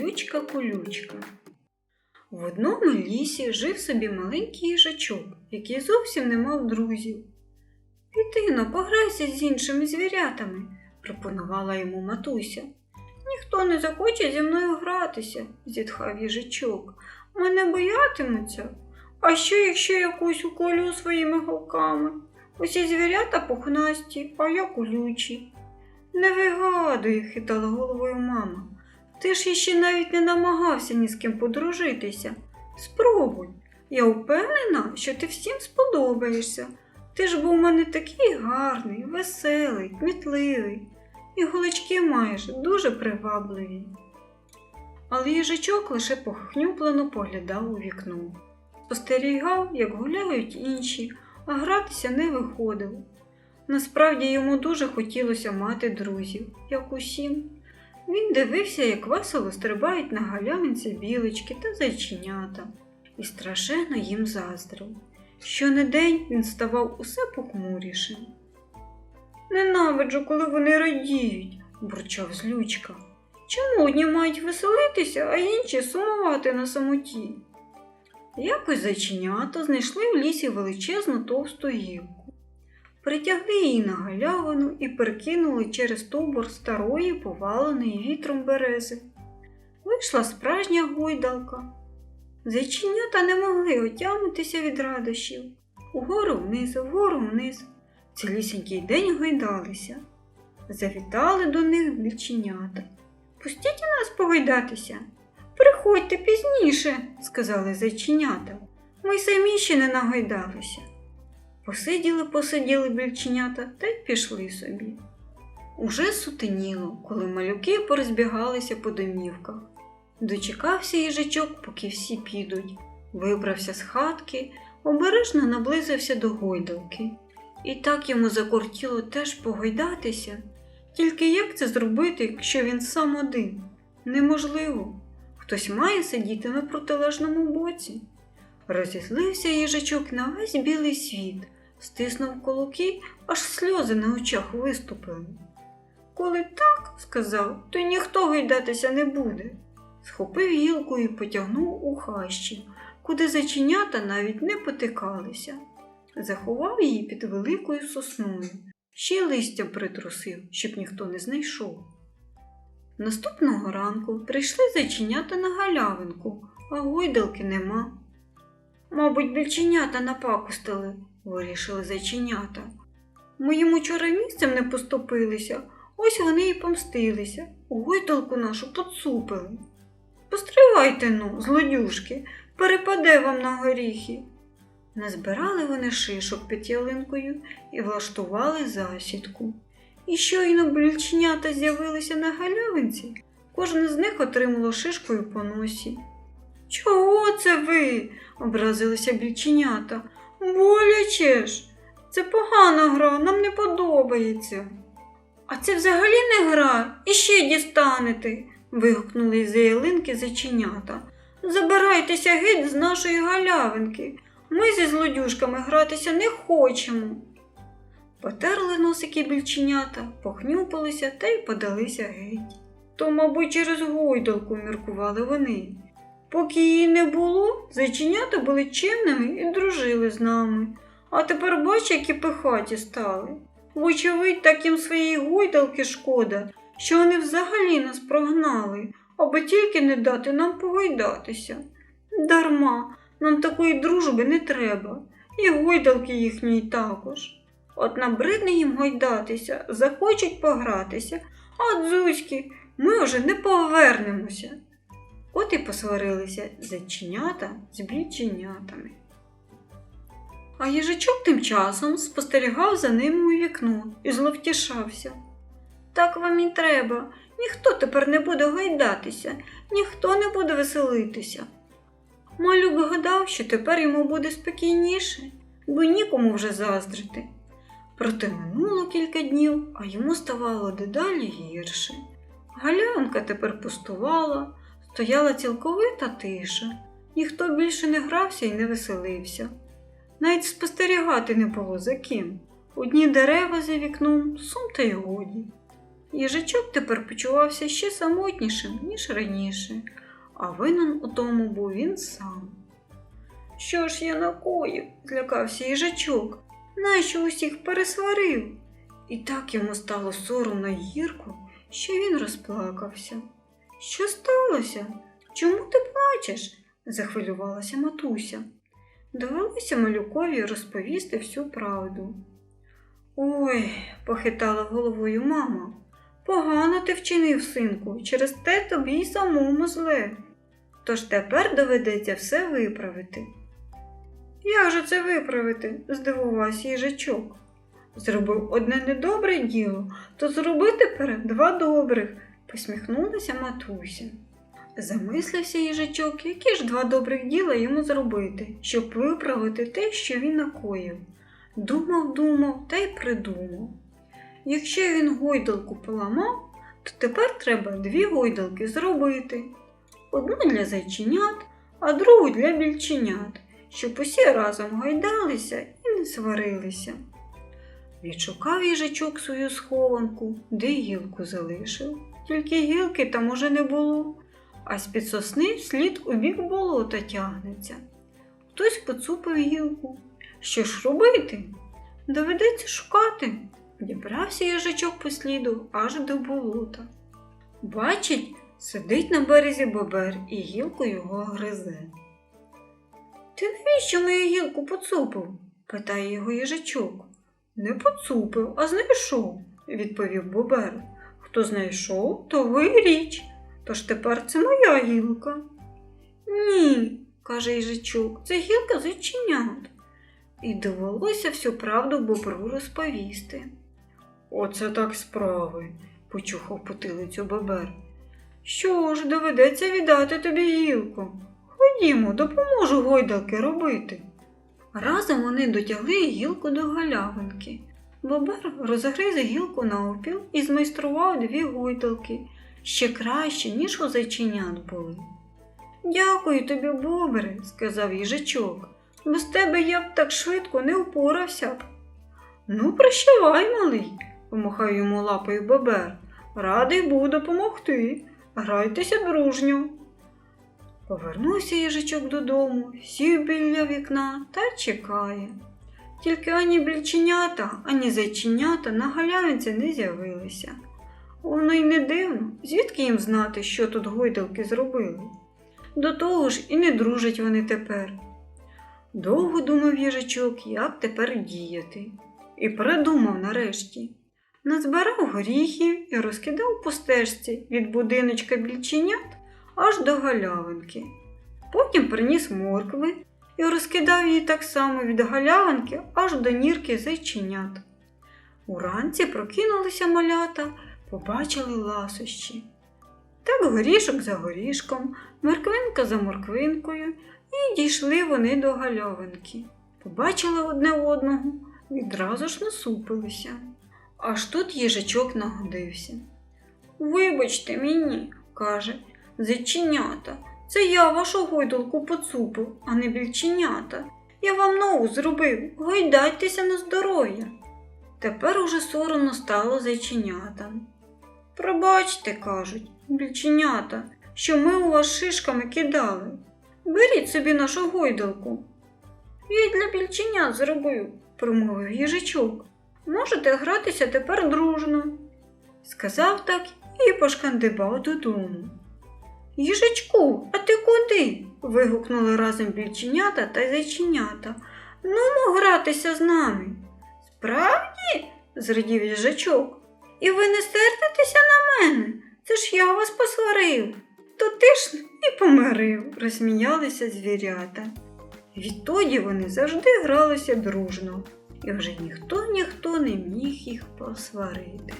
Селючка-колючка. В одному лісі жив собі маленький їжачок, який зовсім не мав друзів. Пітино, пограйся з іншими звірятами, пропонувала йому матуся. Ніхто не захоче зі мною гратися, зітхав їжачок. Мене боятимуться. А що, якщо я якусь уколю своїми голками? Усі звірята пухнасті, а я колючі. Не вигадуй, хитала головою мама. Ти ж іще навіть не намагався ні з ким подружитися. Спробуй. Я впевнена, що ти всім сподобаєшся. Ти ж був у мене такий гарний, веселий, кмітливий, і голочки маєш дуже привабливі. Але їжачок лише похнюплено поглядав у вікно. Спостерігав, як гуляють інші, а гратися не виходив. Насправді йому дуже хотілося мати друзів, як усім. Він дивився, як весело стрибають на галявинці білочки та зайченята, і страшенно їм заздрив. Щонедень він ставав усе похмурішим. Ненавиджу, коли вони радіють, бурчав злючка. Чому одні мають веселитися, а інші сумувати на самоті? Якось зайченята знайшли в лісі величезну товсту гілку. Притягли її на галявину і перекинули через стовбур старої, поваленої вітром берези. Вийшла справжня гойдалка. Зайченята не могли отямитися від радощів. Угору вниз, вгору вниз. Цілісінький день гойдалися. Завітали до них більченята. Пустіть нас погойдатися. Приходьте пізніше, сказали зайченята. Ми самі ще не нагойдалися. Посиділи, посиділи більченята та й пішли собі. Уже сутеніло, коли малюки порозбігалися по домівках. Дочекався їжачок, поки всі підуть, вибрався з хатки, обережно наблизився до гойдалки. І так йому закортіло теж погойдатися. Тільки як це зробити, якщо він сам один? Неможливо. Хтось має сидіти на протилежному боці. Розізлився їжачок на весь білий світ, стиснув кулаки, аж сльози на очах виступили. Коли так, сказав, то ніхто гойдатися не буде. Схопив гілку і потягнув у хащі, куди заченята навіть не потикалися. Заховав її під великою сосною, ще й листя притрусив, щоб ніхто не знайшов. Наступного ранку прийшли зайченята на галявинку, а гойдалки нема. Мабуть, більченята напакостили, вирішили зайченята. Ми їм учора місцем не поступилися, ось вони і помстилися, гойдалку нашу поцупили. Постривайте ну, злодюшки, перепаде вам на горіхи. Назбирали вони шишок під ялинкою і влаштували засідку. І щойно більченята з'явилися на галявинці, кожен з них отримало шишкою по носі. Чого це ви? образилися більченята. Боляче ж, це погана гра, нам не подобається. А це взагалі не гра, і ще дістанете, вигукнули із ялинки заченята. Забирайтеся геть з нашої галявинки. Ми зі злодюшками гратися не хочемо. Потерли носики більченята, похнюпалися та й подалися геть. То, мабуть, через гойдалку міркували вони. Поки її не було, зайченята були чимними і дружили з нами. А тепер бач, які пихаті стали. Вочевидь, так їм своєї гойдалки шкода, що вони взагалі нас прогнали, аби тільки не дати нам погойдатися. Дарма, нам такої дружби не треба, і гойдалки їхньої також. От набридне їм гойдатися, захочуть погратися, а дзузьки, ми вже не повернемося. От і посварилися зайченята з більченятами. А їжачок тим часом спостерігав за ними у вікно і зловтішався. Так вам і треба, ніхто тепер не буде гойдатися, ніхто не буде веселитися. Малюк гадав, що тепер йому буде спокійніше, бо нікому вже заздрити. Проте минуло кілька днів, а йому ставало дедалі гірше. Галянка тепер пустувала, стояла цілковита тиша, ніхто більше не грався і не веселився. Навіть спостерігати не було за ким. Одні дерева за вікном, сум та й годі. Їжачок тепер почувався ще самотнішим, ніж раніше, а винен у тому був він сам. Що ж я накоїв? злякався їжачок. Нащо усіх пересварив? І так йому стало соромно й гірко, що він розплакався. Що сталося? Чому ти плачеш? захвилювалася матуся. Довелося малюкові розповісти всю правду. Ой, похитала головою мама. Погано ти вчинив, синку, через те тобі й самому зле. Тож тепер доведеться все виправити. Як же це виправити? здивувався їжачок. Зробив одне недобре діло, то зроби тепер два добрих, посміхнулася матуся. Замислився їжачок, які ж два добрих діла йому зробити, щоб виправити те, що він накоїв. Думав, думав та й придумав. Якщо він гойдалку поламав, то тепер треба дві гойдалки зробити. Одну для зайченят, а другу для більченят, щоб усі разом гойдалися і не сварилися. Відшукав їжачок свою схованку, де гілку залишив. Тільки гілки там уже не було, а з-під сосни слід у бік болота тягнеться. Хтось поцупив гілку. Що ж робити? Доведеться шукати. Дібрався їжачок по сліду аж до болота. Бачить, сидить на березі бобер і гілку його гризе. Ти навіщо мою гілку поцупив? питає його їжачок. Не поцупив, а знайшов, відповів бобер. Хто знайшов, то ви річ. Тож тепер це моя гілка. Ні, каже їжачок, це гілка зайченят. І довелося всю правду бобру розповісти. Оце так справи, почухав потилицю бобер. Що ж, доведеться віддати тобі гілку. Ходімо, допоможу гойдалки робити. Разом вони дотягли гілку до галявинки. Бобер розгриз гілку навпіл і змайстрував дві гойдалки ще краще, ніж у зайченят були. Дякую тобі, бобре, сказав їжачок. Без тебе я б так швидко не впорався б. Ну, прощавай, малий, помахав йому лапою бобер. Радий був допомогти. Грайтеся дружньо. Повернувся їжачок додому, сів біля вікна та чекає. Тільки ані більченята, ані зайченята на галявинці не з'явилися. Воно й не дивно, звідки їм знати, що тут гойдалки зробили. До того ж і не дружать вони тепер. Довго думав їжачок, як тепер діяти, і придумав нарешті. Назбирав горіхів і розкидав по стежці від будиночка більченят аж до галявинки. Потім приніс моркви і розкидав її так само від галявинки аж до нірки зайченят. Уранці прокинулися малята, побачили ласощі. Так горішок за горішком, морквинка за морквинкою, і дійшли вони до гальовинки. Побачили одне одного, відразу ж насупилися. Аж тут їжачок нагодився. Вибачте мені, каже, зайченята, це я вашу гойдалку поцупив, а не більченята. Я вам нову зробив, гойдайтеся на здоров'я. Тепер уже соромно стало зайченятам. Пробачте, кажуть, більченята, що ми у вас шишками кидали. Беріть собі нашу гойдалку. Я для більченят зробив, промовив їжачок. Можете гратися тепер дружно. Сказав так і пошкандибав додому. Їжачку, а куди? вигукнули разом більченята та зайченята. Нумо гратися з нами. Справді? зрадів їжачок. І ви не сердитеся на мене? Це ж я вас посварив. То ти ж і помирив, розсміялися звірята. Відтоді вони завжди гралися дружно, і вже ніхто ніхто не міг їх посварити.